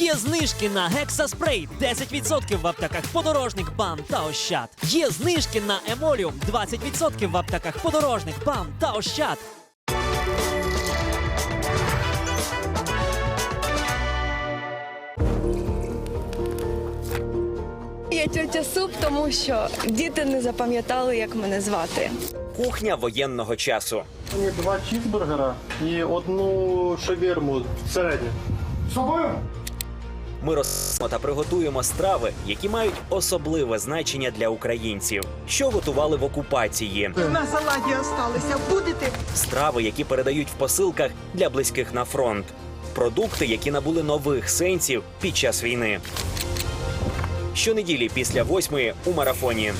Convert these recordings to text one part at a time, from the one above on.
Є знижки на гексаспрей 10% в аптеках подорожник, бам та ощад. Є знижки на емоліум 20% в аптеках подорожник, бам та ощад. Я тьотя суп, тому що діти не запам'ятали, як мене звати. Кухня воєнного часу. Мені два чізбургера і одну шавірму середню. Собою? Ми розсимо та приготуємо страви, які мають особливе значення для українців, що готували в окупації. На салаті осталися. Будете? Страви, які передають в посилках для близьких на фронт. Продукти, які набули нових сенсів під час війни. Щонеділі після восьмої у марафоні.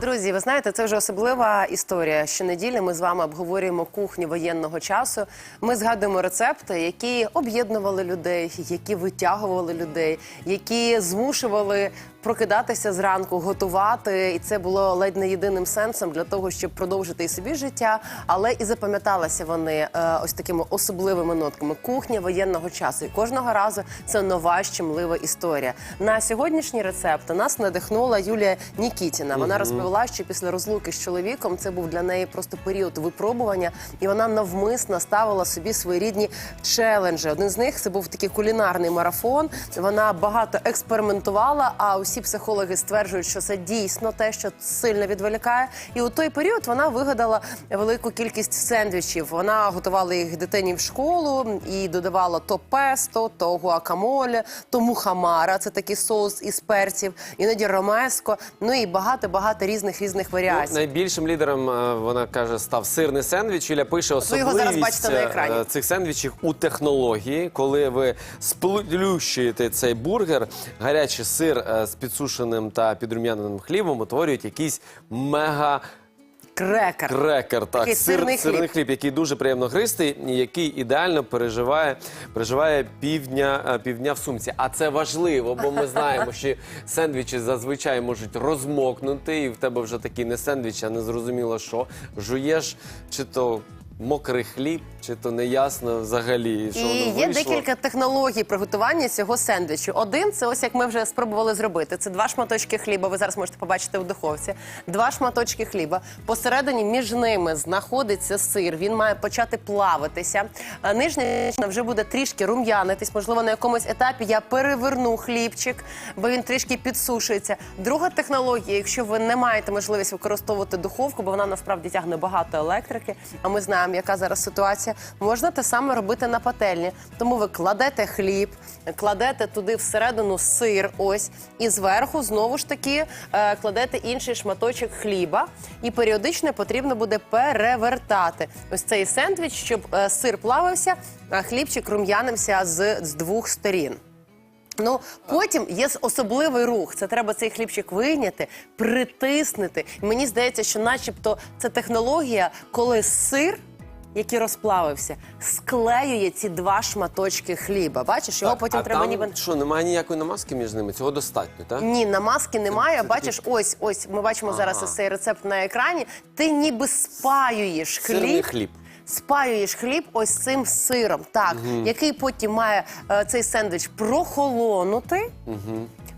Друзі, ви знаєте, це вже особлива історія. Щонеділі ми з вами обговорюємо кухню воєнного часу. Ми згадуємо рецепти, які об'єднували людей, які витягували людей, які змушували прокидатися зранку, готувати. І це було ледь не єдиним сенсом для того, щоб продовжити і собі життя, але і запам'яталися вони е, ось такими особливими нотками. Кухня воєнного часу. І кожного разу це нова щемлива історія. На сьогоднішній рецепт нас надихнула Юлія Нікітіна. Вона розповіла, що після розлуки з чоловіком це був для неї просто період випробування, і вона навмисно ставила собі свої рідні челенджі. Один з них це був такий кулінарний марафон. Вона багато експериментувала. А усі психологи стверджують, що це дійсно те, що сильно відволікає. І у той період вона вигадала велику кількість сендвічів. Вона готувала їх дитині в школу і додавала то песто, то гуакамоле, то мухамара. Це такий соус із перців, іноді ромеско. Ну і багато багато різних різних варіацій. Ну, найбільшим лідером е, вона каже став сирний сендвіч. Юля пише його зараз особливість бачите на екрані. е, цих сендвічів у технології, коли ви сплющуєте цей бургер, гарячий сир е, з підсушеним та підрум'яненим хлібом утворюють якийсь мега. Крекер. Крекер, так, Такий сир, сирний хліб. сирний хліб, який дуже приємно гристий, і який ідеально переживає, переживає півдня, е, півдня в сумці. А це важливо, бо ми знаємо, що сендвічі зазвичай можуть розмокнути, і в тебе вже такий не сендвіч, а не зрозуміло що. Жуєш чи то мокрий хліб, чи то неясно взагалі. Що І воно є вийшло. декілька технологій приготування цього сендвічу. Один це ось як ми вже спробували зробити. Це два шматочки хліба. Ви зараз можете побачити в духовці. Два шматочки хліба. Посередині між ними знаходиться сир. Він має почати плавитися. А Нижня частина вже буде трішки рум'янитись. Можливо, на якомусь етапі я переверну хлібчик, бо він трішки підсушується. Друга технологія, якщо ви не маєте можливість використовувати духовку, бо вона насправді тягне багато електрики. А ми знаємо, яка зараз ситуація. Можна те саме робити на пательні. Тому ви кладете хліб, кладете туди всередину сир, ось, і зверху знову ж таки е, кладете інший шматочок хліба. І періодично потрібно буде перевертати ось цей сендвіч, щоб е, сир плавився, а хлібчик рум'янився з, з двох сторін. Ну потім є особливий рух. Це треба цей хлібчик вийняти, притиснути. Мені здається, що, начебто, це технологія, коли сир. Який розплавився, склеює ці два шматочки хліба. Бачиш, його потім а треба там, ніби що, немає ніякої намазки між ними? Цього достатньо, так? ні, намазки немає. Бачиш, ось ось ми бачимо зараз ось цей рецепт на екрані. Ти ніби спаюєш Сирний хліб. хліб. Спаюєш хліб ось цим сиром, так, який потім має е, цей сендвіч прохолонути.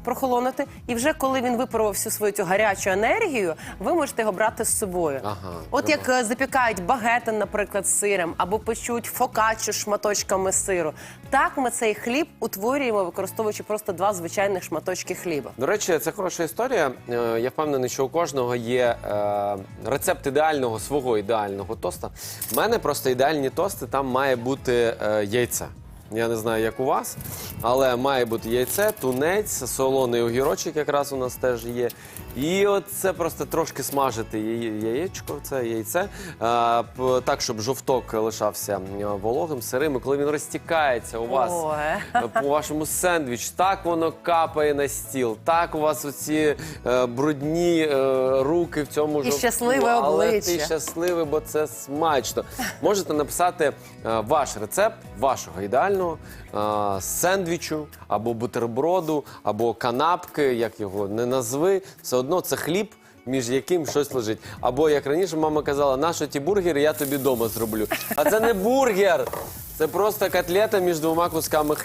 Прохолонути, і вже коли він випарував всю свою цю гарячу енергію, ви можете його брати з собою. Ага, От як е, запікають багети, наприклад, з сиром, або печуть фокаччу шматочками сиру. Так ми цей хліб утворюємо, використовуючи просто два звичайних шматочки хліба. До речі, це хороша історія. Е, Я впевнений, що у кожного є е, рецепт ідеального свого ідеального тоста. У мене просто ідеальні тости, там має бути е, яйце. Я не знаю, як у вас, але має бути яйце, тунець, солоний огірочок якраз у нас теж є. І от це просто трошки смажити яєчко, це яйце, е, так, щоб жовток лишався е, вологим, сирим. І коли він розтікається у вас Ой. по вашому сендвіч, так воно капає на стіл, так у вас оці е, брудні е, руки в цьому І жовтку, щасливе але обличчя. ти щасливий, бо це смачно. Можете написати е, ваш рецепт вашого ідеального е, сендвічу або бутерброду, або канапки, як його не назви. Все одно це хліб. між яким щось лежить. Або як раніше мама казала, на що ті бургери, я тобі вдома зроблю. А це не бургер. Це просто котлета між двома кусками.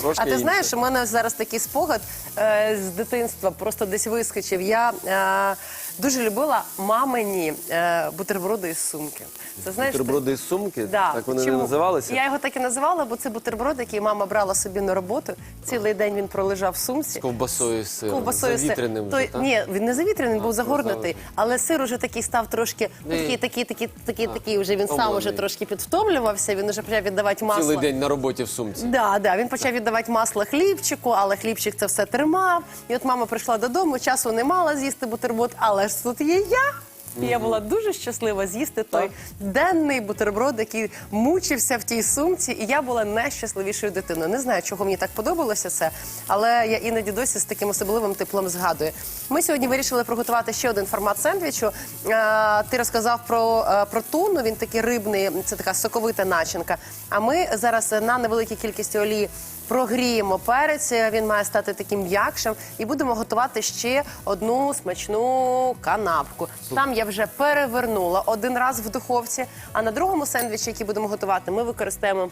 Трошки А ти інше. знаєш, у мене зараз такий спогад е, з дитинства просто десь вискочив. Я е, дуже любила мамині е, бутерброди із сумки. Це знаєш, Бутерброди з сумки, Да. так вони Чому? не називалися? Я його так і називала, бо це бутерброд, який мама брала собі на роботу. Цілий день він пролежав в сумці. З ковбасою з сиром, Ковбасою Той- вже, так? Ні, він не завітряний, був загорнутий, але сир уже такий став трошки ну, такий, такий, такий, такий, такий. Вже він сам уже трошки підвтомлювався. Він вже почав віддавати масло. Цілий день на роботі в сумці. Да, да, він почав віддавати масло хлібчику, але хлібчик це все тримав. І от мама прийшла додому, часу не мала з'їсти бутерброд, але ж тут є я. І я була дуже щаслива з'їсти той денний бутерброд, який мучився в тій сумці, і я була найщасливішою дитиною. Не знаю, чого мені так подобалося це, але я іноді досі з таким особливим теплом згадую. Ми сьогодні вирішили приготувати ще один формат сендвічу. Е, Ти розказав про, е, про туну. Він такий рибний, це така соковита начинка. А ми зараз на невеликій кількості олії прогріємо перець. Він має стати таким м'якшим, і будемо готувати ще одну смачну канапку. Там я вже перевернула один раз в духовці. А на другому сендвічі, який будемо готувати, ми використаємо.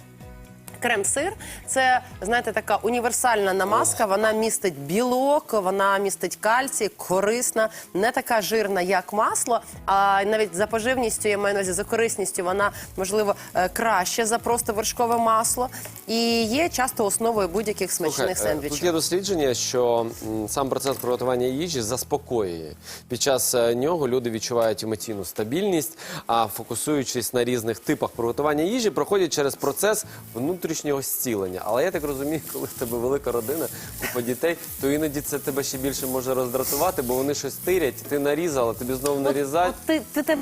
Крем-сир це знаєте така універсальна намазка. Вона містить білок, вона містить кальцій, корисна, не така жирна, як масло. А навіть за поживністю, я маю на увазі, за корисністю, вона можливо е, краще за просто вершкове масло. І є часто основою будь-яких смачних Слухай, е, сендвічів. Тут є дослідження, що сам процес приготування їжі заспокоює. Під час е, нього люди відчувають емоційну стабільність, а фокусуючись на різних типах приготування їжі, проходять через процес внутрішнього зцілення. Але я так розумію, коли в тебе велика родина, купа дітей, то іноді це тебе ще більше може роздратувати, бо вони щось тирять, ти нарізала, тобі знову нарізать. От ти, ти,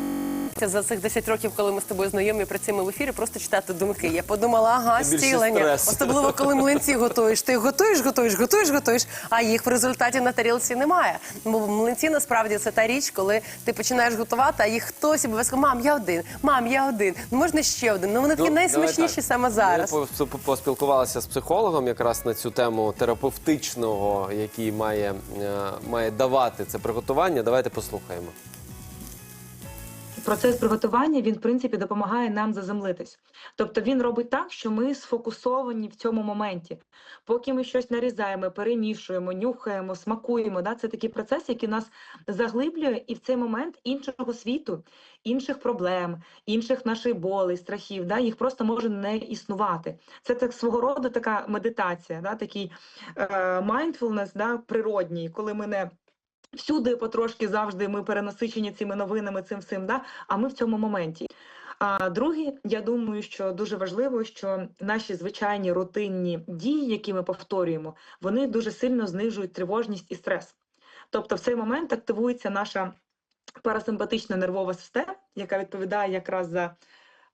ти за цих 10 років, коли ми з тобою знайомі, працюємо в ефірі, просто читати думки. Я подумала, ага, більше стілення. стрес. Особливо, коли млинці готуєш. Ти готуєш, готуєш, готуєш, готуєш, а їх в результаті на тарілці немає. Бо млинці насправді це та річ, коли ти починаєш готувати, а їх хтось обов'язково, мам, я один, мам, я один. Ну можна ще один. Ну вони такі Ну, найсмачніші так. саме зараз. По- по- поспілкувалися з психологом якраз на цю тему терапевтичного, який має, е, має давати це приготування. Давайте послухаємо. Процес приготування він в принципі допомагає нам заземлитись. Тобто він робить так, що ми сфокусовані в цьому моменті. Поки ми щось нарізаємо, перемішуємо, нюхаємо, смакуємо. Да? Це такий процес, який нас заглиблює, і в цей момент іншого світу, інших проблем, інших наших болей, страхів, да? їх просто може не існувати. Це так свого роду така медитація, да? такий е, mindfulness, да? природній, коли ми не всюди потрошки завжди ми перенасичені цими новинами, цим всім, да? а ми в цьому моменті. А друге, я думаю, що дуже важливо, що наші звичайні рутинні дії, які ми повторюємо, вони дуже сильно знижують тривожність і стрес. Тобто, в цей момент активується наша парасимпатична нервова система, яка відповідає якраз за.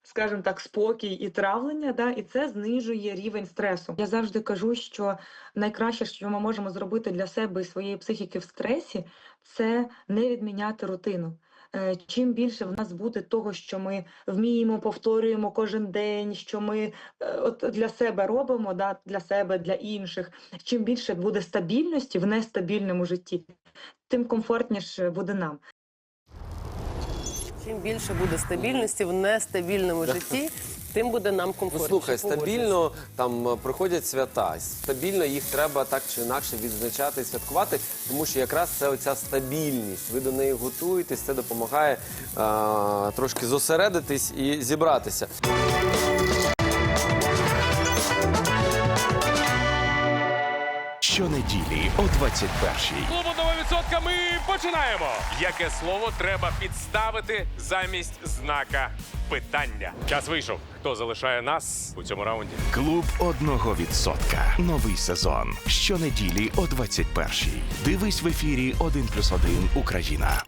Скажімо так, спокій і травлення, да, і це знижує рівень стресу. Я завжди кажу, що найкраще, що ми можемо зробити для себе і своєї психіки в стресі, це не відміняти рутину. Е, Чим більше в нас буде того, що ми вміємо, повторюємо кожен день, що ми е, от для себе робимо, да, для себе, для інших. Чим більше буде стабільності в нестабільному житті, тим комфортніше буде нам. Чим більше буде стабільності в нестабільному житті, тим буде нам Ну, слухай, стабільно там проходять свята. Стабільно їх треба так чи інакше відзначати і святкувати, тому що якраз це оця стабільність. Ви до неї готуєтесь, це допомагає а, трошки зосередитись і зібратися. Щонеділі о 21-й. Клубу «Нова відсотка» ми починаємо. Яке слово треба підставити замість знака питання? Час вийшов. Хто залишає нас у цьому раунді? Клуб одного відсотка. Новий сезон. Щонеділі о 21-й. Дивись в ефірі 1+,1 Україна.